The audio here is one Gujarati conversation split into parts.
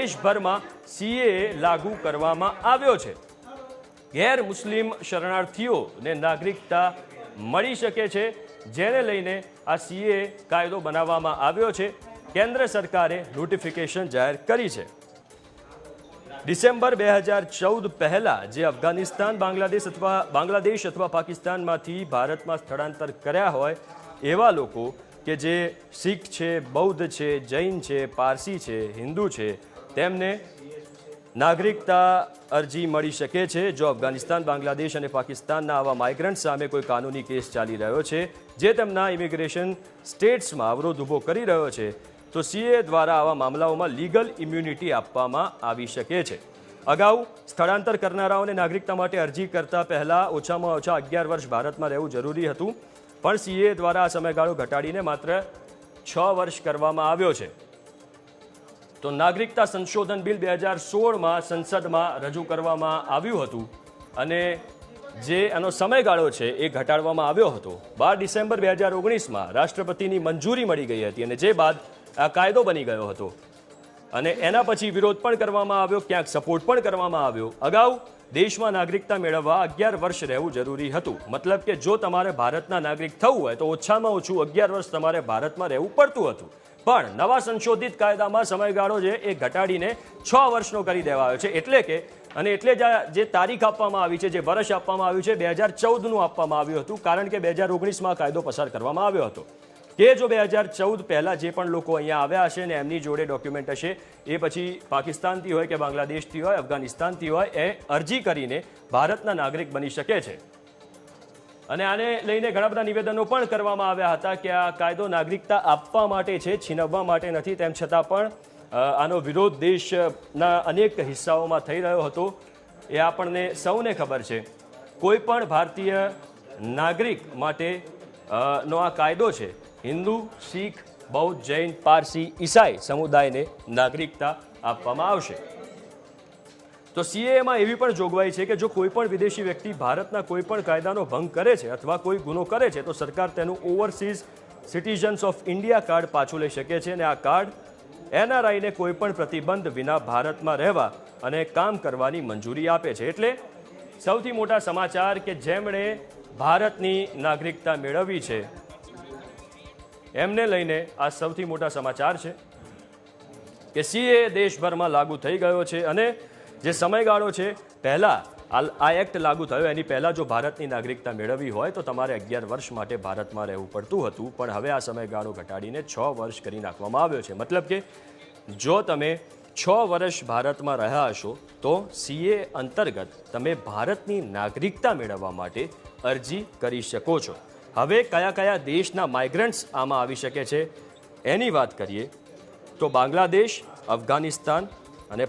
દેશભરમાં સીએ લાગુ કરવામાં આવ્યો છે. ગેર મુસ્લિમ શરણાર્થીઓને નાગરિકતા મળી શકે છે, જેને લઈને આ સીએ કાયદો બનાવવામાં આવ્યો છે. કેન્દ્ર સરકારે નોટિફિકેશન જાહેર કરી છે. ડિસેમ્બર બે હજાર ચૌદ પહેલાં જે અફઘાનિસ્તાન, બાંગ્લાદેશ અથવા બાંગ્લાદેશ અથવા પાકિસ્તાનમાંથી ભારતમાં સ્થળાંતર કર્યા હોય, એવા લોકો કે જે શીખ છે, બૌદ્ધ છે, જૈન છે, પારસી છે, હિન્દુ છે તેમને નાગરિકતા અરજી મળી શકે છે. જો અફઘાનિસ્તાન, બાંગ્લાદેશ અને પાકિસ્તાનના આવા માઇગ્રન્ટ સામે કોઈ કાનૂની કેસ ચાલી રહ્યો છે, જે તેમના ઇમિગ્રેશન સ્ટેટ્સમાં અવરોધ ઊભો કરી રહ્યો છે, તો સીએ દ્વારા આવા મામલાઓમાં લીગલ ઇમ્યુનિટી આપવામાં આવી શકે છે. અગાઉ સ્થળાંતર કરનારાઓને નાગરિકતા માટે અરજી કરતા પહેલા ઓછામાં ઓછા અગિયાર વર્ષ ભારતમાં રહેવું જરૂરી હતું, પણ સીએ દ્વારા આ સમયગાળો ઘટાડીને માત્ર છ વર્ષ કરવામાં આવ્યો છે. તો નાગરિકતા સંશોધન બિલ બે હજાર સોળમાં સંસદમાં રજૂ કરવામાં આવ્યું હતું અને જે એનો સમયગાળો છે એ ઘટાડવામાં આવ્યો હતો. બાર ડિસેમ્બર બે હજાર ઓગણીસમાં રાષ્ટ્રપતિની મંજૂરી મળી ગઈ હતી અને જે બાદ આ કાયદો બની ગયો હતો. અને એના પછી વિરોધ પણ કરવામાં આવ્યો, ક્યાંક સપોર્ટ પણ કરવામાં આવ્યો. અગાઉ દેશમાં નાગરિકતા મેળવવા અગિયાર વર્ષ રહેવું જરૂરી હતું. મતલબ કે જો તમારે ભારતના નાગરિક થવું હોય તો ઓછામાં ઓછું અગિયાર વર્ષ તમારે ભારતમાં રહેવું પડતું હતું. પણ નવા સંશોધિત કાયદામાં સમયગાળો છે એ ઘટાડીને છ વર્ષનો કરી દેવાયો છે. એટલે કે, અને એટલે જ જે તારીખ આપવામાં આવી છે, જે વર્ષ આપવામાં આવ્યું છે, બે હજાર ચૌદનું આપવામાં આવ્યું હતું, કારણ કે બે હજાર ઓગણીસમાં કાયદો પસાર કરવામાં આવ્યો હતો. કે જો બે હજાર ચૌદ પહેલાં જે પણ લોકો અહીંયા આવ્યા હશે ને એમની જોડે ડોક્યુમેન્ટ હશે, એ પછી પાકિસ્તાનથી હોય કે બાંગ્લાદેશથી હોય, અફઘાનિસ્તાનથી હોય, એ અરજી કરીને ભારતના નાગરિક બની શકે છે. અને આને લઈને ઘણા બધા નિવેદનો પણ કરવામાં આવ્યા હતા કે આ કાયદો નાગરિકતા આપવા માટે છે, છીનવવા માટે નથી. તેમ છતાં પણ આનો વિરોધ દેશના અનેક હિસ્સાઓમાં થઈ રહ્યો હતો. એ આપણને સૌને ખબર છે. કોઈ પણ ભારતીય નાગરિક માટે નો આ કાયદો છે. હિન્દુ, શીખ, બૌદ્ધ, જૈન, પારસી, ઈસાઈ સમુદાયને નાગરિકતા આપવામાં આવશે. તો સીએએમાં એવી પણ જોગવાઈ છે કે જો કોઈ પણ વિદેશી વ્યક્તિ ભારતના કોઈ પણ કાયદાનો ભંગ કરે છે અથવા કોઈ ગુનો કરે છે, તો સરકાર તેનું overseas citizens of India card પાછું લઈ શકે છે અને આ કાર્ડ એનઆરઆઈને કોઈ પણ પ્રતિબંધ વિના ભારતમાં રહેવા અને કામ કરવાની મંજૂરી આપે છે. એટલે સૌથી મોટા સમાચાર કે જેમણે ભારતની નાગરિકતા મેળવી છે, એમને લઈને આ સૌથી મોટા સમાચાર છે કે સીએ દેશભરમાં લાગુ થઈ ગયો છે અને જે સમયગાળો છે, પહેલાં આ- એક્ટ લાગુ થયો. એની પહેલાં જો ભારતની નાગરિકતા મેળવવી હોય, તો તમારે અગિયાર વર્ષ માટે ભારતમાં રહેવું પડતું હતું. પણ હવે આ સમયગાળો ઘટાડીને છ વર્ષ કરી નાખવામાં આવ્યો છે. મતલબ કે જો તમે છ વર્ષ ભારતમાં રહ્યા હશો, તો સીએ અંતર્ગત તમે ભારતની નાગરિકતા મેળવવા માટે અરજી કરી શકો છો. હવે કયા કયા દેશના માઇગ્રન્ટ્સ આમાં આવી શકે છે, એની વાત કરીએ, તો બાંગ્લાદેશ, અફઘાનિસ્તાન અને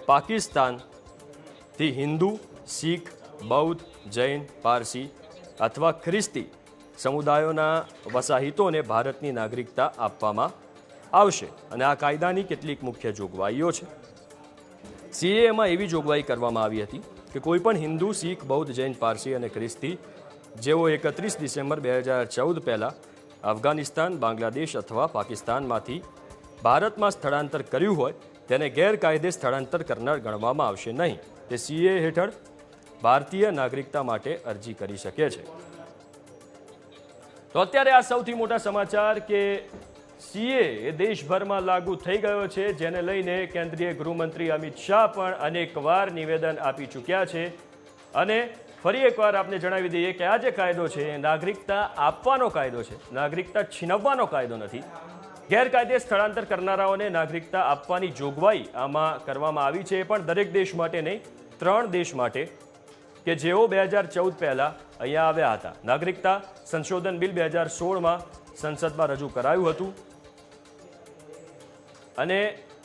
પાકિસ્તાનથી હિન્દુ, શીખ, બૌદ્ધ, જૈન, પારસી અથવા ખ્રિસ્તી સમુદાયોના વસાહિતોને ભારતની નાગરિકતા આપવામાં આવશે. અને આ કાયદાની કેટલીક મુખ્ય જોગવાઈઓ છે. સીએએમાં એવી જોગવાઈ કરવામાં આવી હતી કે કોઈપણ હિન્દુ, શીખ, બૌદ્ધ, જૈન, પારસી અને ખ્રિસ્તી જેઓ એકત્રીસ ડિસેમ્બર બે હજાર ચૌદ પહેલાં અફઘાનિસ્તાન, બાંગ્લાદેશ અથવા પાકિસ્તાનમાંથી ભારતમાં સ્થળાંતર કર્યું હોય, તેને ગેરકાયદે સ્થળાંતર કરનાર ગણવામાં આવશે નહીં. તે સીએ હેઠળ ભારતીય નાગરિકતા માટે અરજી કરી શકે છે. તો અત્યારે આ સૌથી મોટા સમાચાર કે સીએ એ દેશભરમાં લાગુ થઈ ગયો છે, જેને લઈને કેન્દ્રીય ગૃહમંત્રી અમિત શાહ પણ અનેકવાર નિવેદન આપી ચૂક્યા છે. અને ફરી એકવાર આપને જણાવી દઈએ કે આ જે કાયદો છે, એ નાગરિકતા આપવાનો કાયદો છે. નાગરિકતા છીનવવાનો કાયદો નથી. ગેરકાયદે સ્થળાંતર કરનારાઓને નાગરિકતા આપવાની જોગવાઈ આમાં કરવામાં આવી છે, એ પણ દરેક દેશ માટે નહીં. ત્રણ દેશ માટે કે જેઓ બે હજાર ચૌદ પહેલા અહીંયા આવ્યા હતા. નાગરિકતા સંશોધન બિલ બે હજાર સોળમાં સંસદમાં રજૂ કરાયું હતું. અને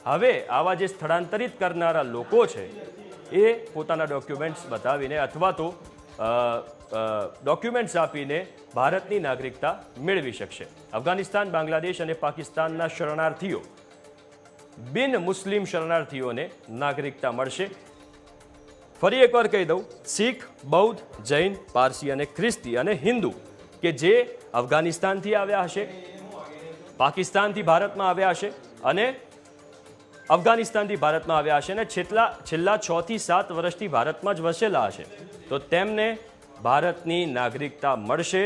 હવે આવા જે સ્થળાંતરિત કરનારા લોકો છે, એ પોતાના ડોક્યુમેન્ટ્સ બતાવીને અથવા તો ડોક્યુમેન્ટ્સ આપીને ભારતની નાગરિકતા મેળવી શકશે. અફઘાનિસ્તાન, બાંગ્લાદેશ અને પાકિસ્તાનના શરણાર્થીઓ, બિન મુસ્લિમ શરણાર્થીઓને નાગરિકતા મળશે. ફરી એકવાર કહી દઉં, શીખ, બૌદ્ધ, જૈન, પારસી અને ખ્રિસ્તી અને હિન્દુ કે જે અફઘાનિસ્તાનથી આવ્યા હશે, પાકિસ્તાનથી ભારતમાં આવ્યા હશે અને અફઘાનિસ્તાનથી ભારતમાં આવ્યા હશે અને છેલ્લા છેલ્લા છ થી સાત વર્ષથી ભારતમાં જ વસેલા હશે. તો તેમને ભારતની નાગરિકતા મળશે.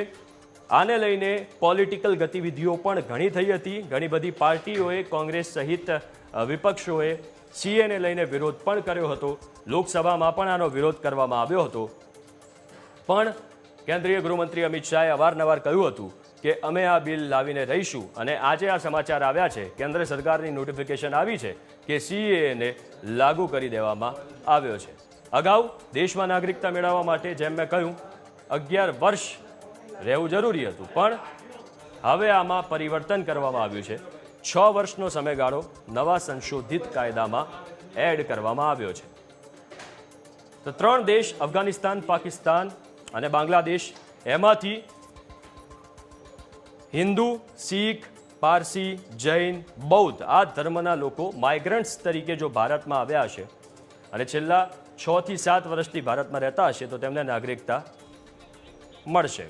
આને લઈને પોલિટિકલ ગતિવિધિઓ પણ ઘણી થઈ હતી. ઘણી બધી પાર્ટીઓએ, કોંગ્રેસ સહિત વિપક્ષોએ સીએને લઈને વિરોધ પણ કર્યો હતો. લોકસભામાં પણ આનો વિરોધ કરવામાં આવ્યો હતો. પણ કેન્દ્રીય ગૃહમંત્રી અમિત શાહે અવારનવાર કહ્યું હતું કે, અમે આ બિલ લાવીને રહીશું. અને આજે આ સમાચાર આવ્યા છે. કેન્દ્ર સરકારની નોટિફિકેશન આવી છે કે સીએને લાગુ કરી દેવામાં આવ્યો છે. અગાઉ દેશમાં નાગરિકતા મેળવવા માટે જેમ મેં કહ્યું, અગિયાર વર્ષ રહેવું જરૂરી હતું. પણ હવે આમાં પરિવર્તન કરવામાં આવ્યું છે. છ વર્ષનો સમયગાળો નવા સંશોધિત કાયદામાં એડ કરવામાં આવ્યો છે. તો ત્રણ દેશ, અફઘાનિસ્તાન, પાકિસ્તાન અને બાંગ્લાદેશ, એમાંથી હિન્દુ, શીખ, પારસી, જૈન, બૌદ્ધ આ ધર્મના લોકો માઇગ્રન્ટ્સ તરીકે જો ભારતમાં આવ્યા હશે અને છેલ્લા છ થી સાત વર્ષથી ભારતમાં રહેતા હશે તો તેમને નાગરિકતા મળશે.